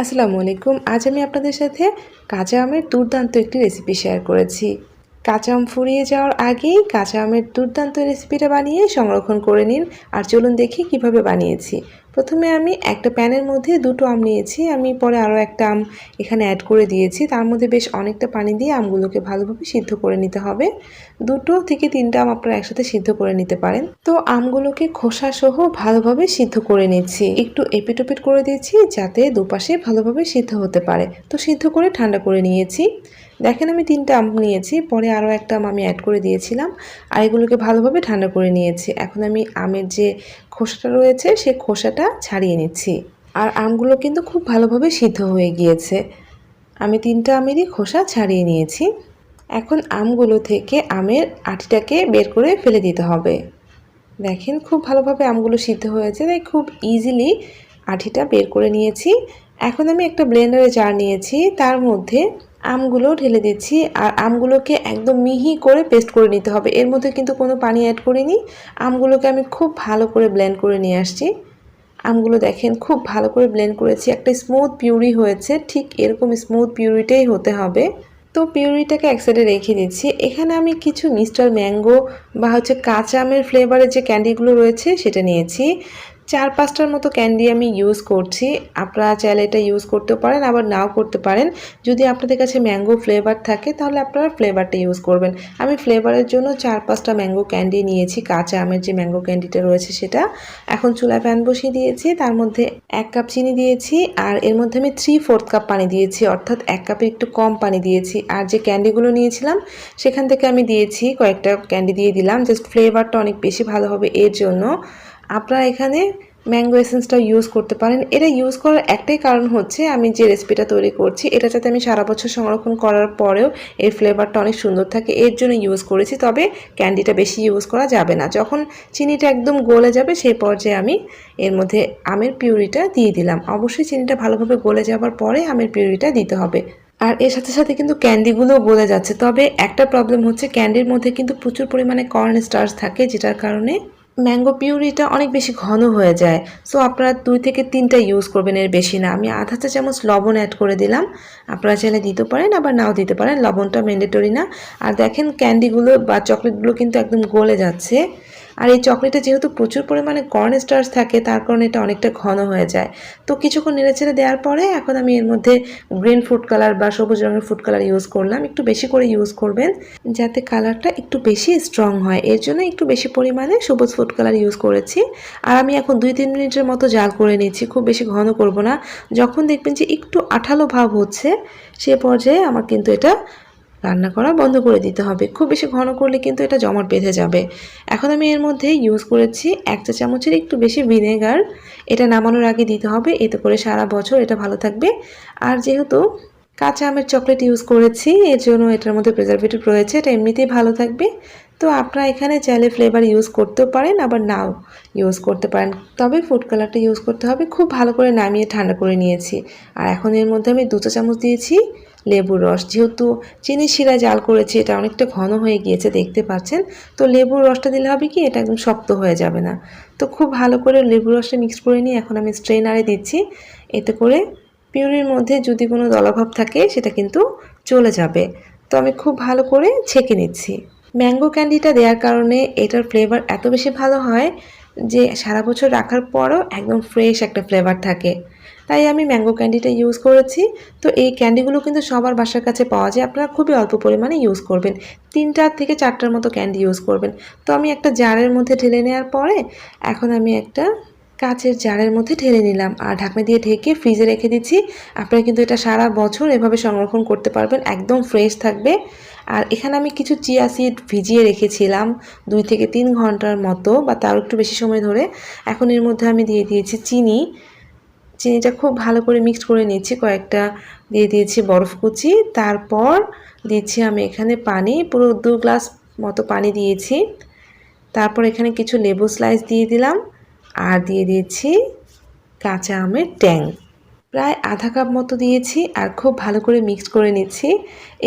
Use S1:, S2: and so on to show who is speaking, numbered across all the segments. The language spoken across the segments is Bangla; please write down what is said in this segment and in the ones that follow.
S1: আসসালামু আলাইকুম। আজ আমি আপনাদের সাথে কাঁচা আমের দুর্দান্ত একটি রেসিপি শেয়ার করেছি। কাঁচা আম ফুরিয়ে যাওয়ার আগেই কাঁচা আমের দুর্দান্ত রেসিপিটা বানিয়ে সংরক্ষণ করে নিন। আর চলুন দেখি কীভাবে বানিয়েছি। প্রথমে আমি একটা প্যানের মধ্যে দুটো আম নিয়েছি। আমি পরে আরও একটা আম এখানে অ্যাড করে দিয়েছি। তার মধ্যে বেশ অনেকটা পানি দিয়ে আমগুলোকে ভালোভাবে সিদ্ধ করে নিতে হবে। দুটো থেকে তিনটা আম আপনারা একসাথে সিদ্ধ করে নিতে পারেন। তো আমগুলোকে খোসা সহ ভালোভাবে সিদ্ধ করে নিচ্ছি। একটু এপিটোপিট করে দিয়েছি যাতে দুপাশে ভালোভাবে সিদ্ধ হতে পারে। তো সিদ্ধ করে ঠান্ডা করে নিয়েছি। দেখেন আমি তিনটা আম নিয়েছি, পরে আরও একটা আম আমি অ্যাড করে দিয়েছিলাম, আর এগুলোকে ভালোভাবে ঠান্ডা করে নিয়েছি। এখন আমি আমের যে খোসাটা রয়েছে, সে খোসাটা ছাড়িয়ে নিচ্ছি। আর আমগুলো কিন্তু খুব ভালোভাবে সিদ্ধ হয়ে গিয়েছে। আমি তিনটা আমেরই খোসা ছাড়িয়ে নিয়েছি। এখন আমগুলো থেকে আমের আটিটাকে বের করে ফেলে দিতে হবে। দেখেন খুব ভালোভাবে আমগুলো সিদ্ধ হয়েছে, তাই খুব ইজিলি আঠিটা বের করে নিয়েছি। এখন আমি একটা ব্লেন্ডারে জার নিয়েছি, তার মধ্যে আমগুলো ঢেলে দিচ্ছি। আর আমগুলোকে একদম মিহি করে পেস্ট করে নিতে হবে। এর মধ্যে কিন্তু কোনো পানি অ্যাড করিনি। আমগুলোকে আমি খুব ভালো করে ব্লেন্ড করে নিয়ে আসছি। আমগুলো দেখেন খুব ভালো করে ব্লেন্ড করেছি। একটা স্মুথ পিউরি হয়েছে। ঠিক এরকম স্মুথ পিউরিটাই হতে হবে। তো পিউরিটাকে এক সাইডে রেখে দিচ্ছি। এখানে আমি কিছু মিস্টার ম্যাঙ্গো বা হচ্ছে কাঁচা আমের ফ্লেভারের যে ক্যান্ডিগুলো রয়েছে, সেটা নিয়েছি। চার পাঁচটার মতো ক্যান্ডি আমি ইউজ করছি। আপনারা চাইলে এটা ইউজ করতে পারেন, আবার নাও করতে পারেন। যদি আপনাদের কাছে ম্যাঙ্গো ফ্লেভার থাকে, তাহলে আপনারা ফ্লেভারটা ইউজ করবেন। আমি ফ্লেভারের জন্য চার পাঁচটা ম্যাঙ্গো ক্যান্ডি নিয়েছি, কাঁচা আমের যে ম্যাঙ্গো ক্যান্ডিটা রয়েছে সেটা। এখন চুলা প্যান বসিয়ে দিয়েছি, তার মধ্যে এক কাপ চিনি দিয়েছি, আর এর মধ্যে আমি থ্রি ফোর্থ কাপ পানি দিয়েছি, অর্থাৎ এক কাপের একটু কম পানি দিয়েছি। আর যে ক্যান্ডিগুলো নিয়েছিলাম, সেখান থেকে আমি দিয়েছি কয়েকটা ক্যান্ডি দিয়ে দিলাম জাস্ট ফ্লেভারটা অনেক বেশি ভালো হবে এর জন্য। আপনারা এখানে ম্যাঙ্গো এসেন্সটা ইউজ করতে পারেন। এটা ইউজ করার একটাই কারণ হচ্ছে, আমি যে রেসিপিটা তৈরি করছি, এটা যাতে আমি সারা বছর সংরক্ষণ করার পরেও এর ফ্লেভারটা অনেক সুন্দর থাকে, এর জন্য ইউজ করেছি। তবে ক্যান্ডিটা বেশি ইউজ করা যাবে না। যখন চিনিটা একদম গলে যাবে, সেই পর্যায়ে আমি এর মধ্যে আমের পিউরিটা দিয়ে দিলাম। অবশ্যই চিনিটা ভালোভাবে গলে যাওয়ার পরে আমের পিউরিটা দিতে হবে। আর এর সাথে সাথে কিন্তু ক্যান্ডিগুলো গলে যাচ্ছে। তবে একটা প্রবলেম হচ্ছে ক্যান্ডির মধ্যে কিন্তু প্রচুর পরিমাণে কর্ন স্টার্চ থাকে, যেটার কারণে ম্যাঙ্গো পিউরিটা অনেক বেশি ঘন হয়ে যায়। সো আপনারা দুই থেকে তিনটা ইউজ করবেন এর বেশি না। আমি আধা চা চামচ লবণ অ্যাড করে দিলাম। আপনারা চাইলে দিতে পারেন, আবার নাও দিতে পারেন। লবণটা ম্যান্ডেটরি না। আর দেখেন ক্যান্ডিগুলো বা চকলেটগুলো কিন্তু একদম গলে যাচ্ছে। আর এই চকলেটে যেহেতু প্রচুর পরিমাণে কর্ন স্টার্স থাকে, তার কারণে এটা অনেকটা ঘন হয়ে যায়। তো কিছুক্ষণ নেড়েচেড়ে দেওয়ার পরে এখন আমি এর মধ্যে গ্রিন ফুড কালার বা সবুজ রঙের ফুড কালার ইউজ করলাম। একটু বেশি করে ইউজ করবেন যাতে কালারটা একটু বেশি স্ট্রং হয়। এর জন্য একটু বেশি পরিমাণে সবুজ ফুড কালার ইউজ করেছি। আর আমি এখন দুই তিন মিনিটের মতো জাল করে নিচ্ছি, খুব বেশি ঘন করব না। যখন দেখবেন যে একটু আঠালো ভাব হচ্ছে, সে পর্যায়ে আমার কিন্তু এটা রান্না করা বন্ধ করে দিতে হবে। খুব বেশি ঘন করলে কিন্তু এটা জমাট বেঁধে যাবে। এখন আমি এর মধ্যে ইউজ করেছি এক চা চামচের একটু বেশি ভিনেগার এটা নামানোর আগে দিতে হবে। এতে করে সারা বছর এটা ভালো থাকবে। আর যেহেতু কাঁচা আমের চকলেট ইউজ করেছি, এর জন্য এটার মধ্যে প্রিজারভেটিভ রয়েছে। এটা এমনিতেই ভালো থাকবে। তো আপনারা এখানে চাইলে ফ্লেভার ইউজ করতেও পারেন, আবার নাও ইউজ করতে পারেন। তবে ফুড কালারটা ইউজ করতে হবে। খুব ভালো করে নামিয়ে ঠান্ডা করে নিয়েছি। আর এখন এর মধ্যে আমি দু চা চামচ দিয়েছি। লেবুর রস। যেহেতু চিনি শিরা জাল করেছি, এটা অনেকটা ঘন হয়ে গিয়েছে, দেখতে পাচ্ছেন? তো লেবুর রসটা দিলে হবে কি, এটা একদম শক্ত হয়ে যাবে না। তো খুব ভালো করে লেবুর রসটা মিক্স করে নিয়ে এখন আমি স্ট্রেনারে দিচ্ছি। এতে করে পিউরির মধ্যে যদি কোনো দলাভাব থাকে, সেটা কিন্তু চলে যাবে। তো আমি খুব ভালো করে ছেঁকে নিচ্ছি। ম্যাঙ্গো ক্যান্ডিটা দেওয়ার কারণে এটার ফ্লেভার এত বেশি ভালো হয় যে সারা বছর রাখার পরও একদম ফ্রেশ একটা ফ্লেভার থাকে। তাই আমি ম্যাঙ্গো ক্যান্ডিটা ইউজ করেছি। তো এই ক্যান্ডিগুলো কিন্তু সবার বাসার কাছে পাওয়া যায়। আপনারা খুবই অল্প পরিমাণে ইউজ করবেন। তিনটা থেকে চারটার মতো ক্যান্ডি ইউজ করবেন। তো আমি একটা জারের মধ্যে ঢেলে নেওয়ার পরে এখন আমি একটা কাচের জারের মধ্যে ঢেলে নিলাম। আর ঢাকনা দিয়ে ঢেকে ফ্রিজে রেখে দিচ্ছি। আপনারা কিন্তু এটা সারা বছর এভাবে সংরক্ষণ করতে পারবেন। একদম ফ্রেশ থাকবে। আর এখানে আমি কিছু চিয়া সিড ভিজিয়ে রেখেছিলাম দুই থেকে তিন ঘণ্টার মতো বা তার একটু বেশি সময় ধরে। এখন এর মধ্যে আমি দিয়ে দিয়েছি চিনি। চিনিটা খুব ভালো করে মিক্সড করে নিচ্ছি কয়েকটা দিয়ে দিয়েছি বরফ কুচি। তারপর দিচ্ছি আমি এখানে পানি, পুরো দু গ্লাস মতো পানি দিয়েছি। তারপর এখানে কিছু লেবু স্লাইস দিয়ে দিলাম। আর দিয়ে দিয়েছি কাঁচা আমের ট্যাং। প্রায় আধা কাপ মতো দিয়েছি আর খুব ভালো করে মিক্স করে নিচ্ছি।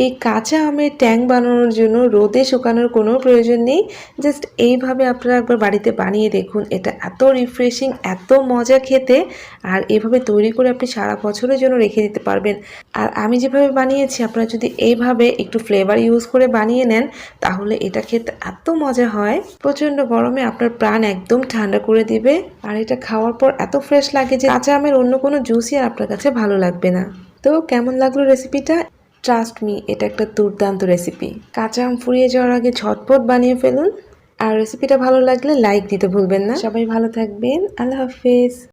S1: এই কাঁচা আমের ট্যাং বানানোর জন্য রোদে শুকানোর কোনো প্রয়োজন নেই। জাস্ট এইভাবে আপনারা একবার বাড়িতে বানিয়ে দেখুন। এটা এত রিফ্রেশিং এত মজা খেতে। আর এভাবে তৈরি করে আপনি সারা বছরের জন্য রেখে দিতে পারবেন। আর আমি যেভাবে বানিয়েছি, আপনারা যদি এইভাবে একটু ফ্লেভার ইউজ করে বানিয়ে নেন, তাহলে এটা খেতে এত মজা হয়। প্রচণ্ড গরমে আপনার প্রাণ একদম ঠান্ডা করে দিবে। আর এটা খাওয়ার পর এত ফ্রেশ লাগে যে কাঁচা আমের অন্য কোনো জুসই আর আপনার কাছে ভালো লাগবে না। তো কেমন লাগল রেসিপিটা ট্রাস্ট মি এটা একটা দুর্দান্ত রেসিপি কাঁচা আম ফুরিয়ে যাওয়ার আগে ঝটপট বানিয়ে ফেলুন। আর রেসিপিটা ভালো লাগলে লাইক দিতে ভুলবেন না। সবাই ভালো থাকবেন। আল্লাহ হাফেজ।